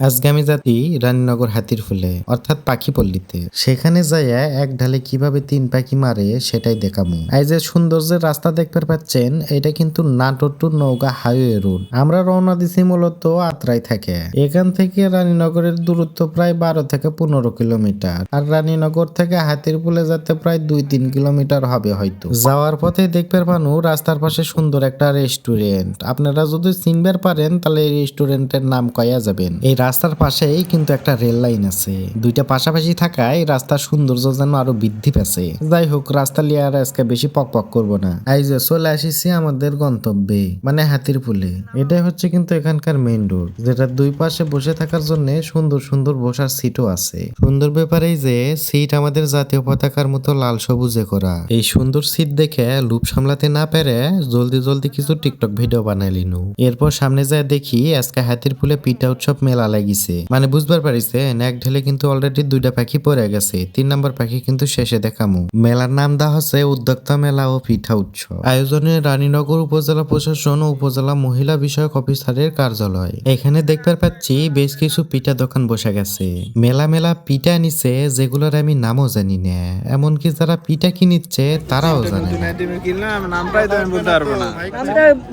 আজকে আমি জাতি রানীনগর হাতির ফুলে, অর্থাৎ পাখি পল্লীতে। সেখানে যাইয়া এক ঢালে কীভাবে তিন পাখি মারে, সেটাই দেখামু। এই যে সৌন্দর্যের রাস্তা দেখতে পাচ্ছেন, এটা কিন্তু নাটোর টু নৌকা হাইওয়ে রোড। আমরা রওনা দিছি মূলত আত্রাই থেকে। এখান থেকে রানীনগরের দূরত্ব প্রায় বারো থেকে পনেরো কিলোমিটার। আর রানীনগর থেকে হাতির ফুলে যেতে প্রায় দুই তিন কিলোমিটার হবে হয়তো। যাওয়ার পথে দেখতে পানু রাস্তার পাশে সুন্দর একটা রেস্টুরেন্ট। আপনারা যদি চিনবার পারেন, তাহলে এই রেস্টুরেন্টের নাম কয়া যাবেন। এই রাস্তার পাশেই কিন্তু একটা রেল লাইন আছে। দুইটা পাশাপাশি থাকায় রাস্তার সৌন্দর্য যেন আরও বৃদ্ধি পেছে যাই হোক, রাস্তা লিয়ে আর আজকে বেশি পক পক করব না। এই যে চলে আসিছি আমাদের গন্তব্যে মানে হাতির পুলে এটাই হচ্ছে কিন্তু এখানকার মেইন রোড যেটা দুই পাশে বসে থাকার জন্য সুন্দর সুন্দর বসার সিটও আছে। সুন্দর ব্যাপারেই যে সিট আমাদের জাতীয় পতাকার মতো লাল সবুজে করা। এই সুন্দর সিট দেখে লুপ সামলাতে না পেরে জলদি জলদি কিছু টিকটক ভিডিও বানাই লিনু এরপর সামনে যায় দেখি আজকে হাতির ফুলে পিঠা উৎসব মেলা লাগিছে মানে বুঝবার পারিছেন এক ঢেলে কিন্তু অলরেডি দুইটা পাখি পড়ে গেছে। তিন নাম্বার পাখি কিন্তু শেষে দেখামু। মেলার নাম দেওয়া হচ্ছে উদ্যোক্তা মেলা ও পিঠা উৎসব। আয়োজনে রানীনগর উপজেলা প্রশাসন ও উপজেলা মহিলা বিষয়ক অফিসারের কার্যালয়। এখানে দেখতে পাচ্ছি বেশ কিছু পিঠা দোকান বসে গেছে। মেলা মেলা পিঠা নিছে যেগুলোর আমি নামও জানি না। এমনকি যারা পিঠা কিনিচ্ছে তারাও জানে না। আইটেমের কিনলাম নামটাই তো আমি বলতে পারব না।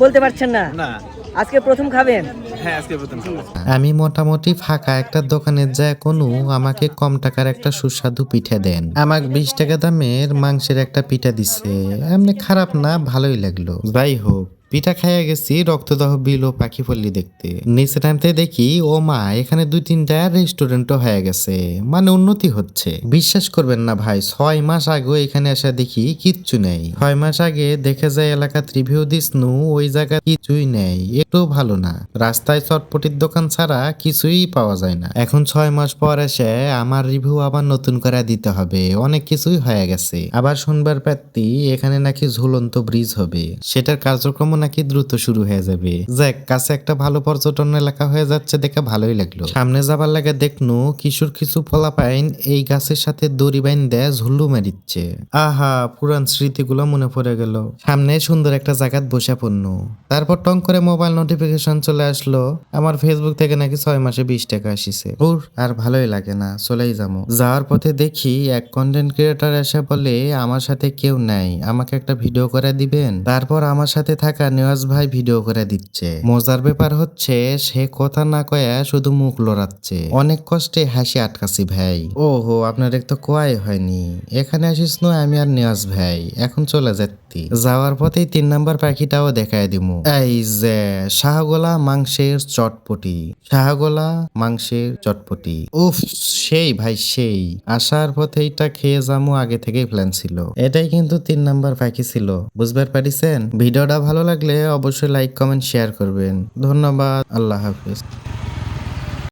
বলতে পারছেন না? না। আজকে প্রথম খাবেন? হ্যাঁ আজকে প্রথম আমি মোটামুটি ফাঁকা একটা দোকানে যায় কোনো আমাকে কম টাকার একটা সুস্বাদু পিঠা দেন। আমাকে বিশ টাকা দামের মাংসের একটা পিঠা দিছে। এমনি খারাপ না ভালোই লাগল। যাই হোক পিঠা খাইয়া গেছি, রক্তদাহ বিল ও পাখি পল্লী দেখতে। নিচে টানতে দেখি, ও মা, এখানে দুই তিনটা রেস্টুরেন্টও হয়ে গেছে। মানে উন্নতি হচ্ছে। বিশ্বাস করবেন না ভাই, ছয় মাস আগে এখানে এসে দেখি কিচ্ছু নেই। ছয় মাস আগে দেখে যায় এলাকাত রিভিউ দিস ওই জায়গা কিছুই নেই। একটু ভালো না। রাস্তায় চটপটির দোকান ছাড়া কিছুই পাওয়া যায় না। এখন ছয় মাস পর এসে আমার রিভিউ আবার নতুন করে দিতে হবে। অনেক কিছুই হয়ে গেছে। আবার শুনবার পাত্তি এখানে নাকি ঝুলন্ত ব্রিজ হবে। সেটার কার্যক্রম নাকি দ্রুত শুরু হয়ে যাবে? যাক, কাছে একটা ভালো পর্যটন এলাকা হয়ে যাচ্ছে দেখে ভালোই লাগল। সামনে যাবার লাগে দেখনু, কিশোর কিছু ফলা পাইন এই গাছের সাথে দড়ি বাইন দেয় ঝুল্লু মারিচ্ছে। আহা পুরান স্মৃতিগুলো মনে পড়ে গেল। সামনে সুন্দর একটা জায়গাত বসে পড়ল তারপর টং করে মোবাইল নোটিফিকেশন চলে আসলো। আমার ফেসবুক থেকে নাকি ছয় মাসে বিশ টাকা আসিছে। ওর আর ভালোই লাগে না, চলেই যাব। যাওয়ার পথে দেখি এক কন্টেন্ট ক্রিয়েটার এসে বলে, আমার সাথে কেউ নাই, আমাকে একটা ভিডিও করে দিবেন? তারপর আমার সাথে থাকা নেওয়াজ ভাই ভিডিও করে দিচ্ছে। মজার ব্যাপার হচ্ছে, সে কথা না কয়া শুধু মুখ লড়াচ্ছে। অনেক কষ্টে হাসি আটকাছি ভাই। ওহো আপনার তো কোয়াই হয়নি। এখানে আসিস নয় আমি আর নেওয়াজ ভাই। এখন চলে যাচ্ছি। যাওয়ার পথেই তিন নাম্বার পাখিটাও দেখায় দিমু। এই যে, শাহগোলা মাংসের চটপটি। শাহগোলা মাংসের চটপটি। উফ, সেই ভাই, সেই। আসার পথে এটা খেয়ে যামু আগে থেকেই প্ল্যান ছিল। এটাই কিন্তু তিন নাম্বার পাখি ছিল। বুঝবার পারিছেন? ভিডিওটা ভালো লাগলে অবশ্যই লাইক কমেন্ট শেয়ার করবেন। ধন্যবাদ আল্লাহ হাফিজ।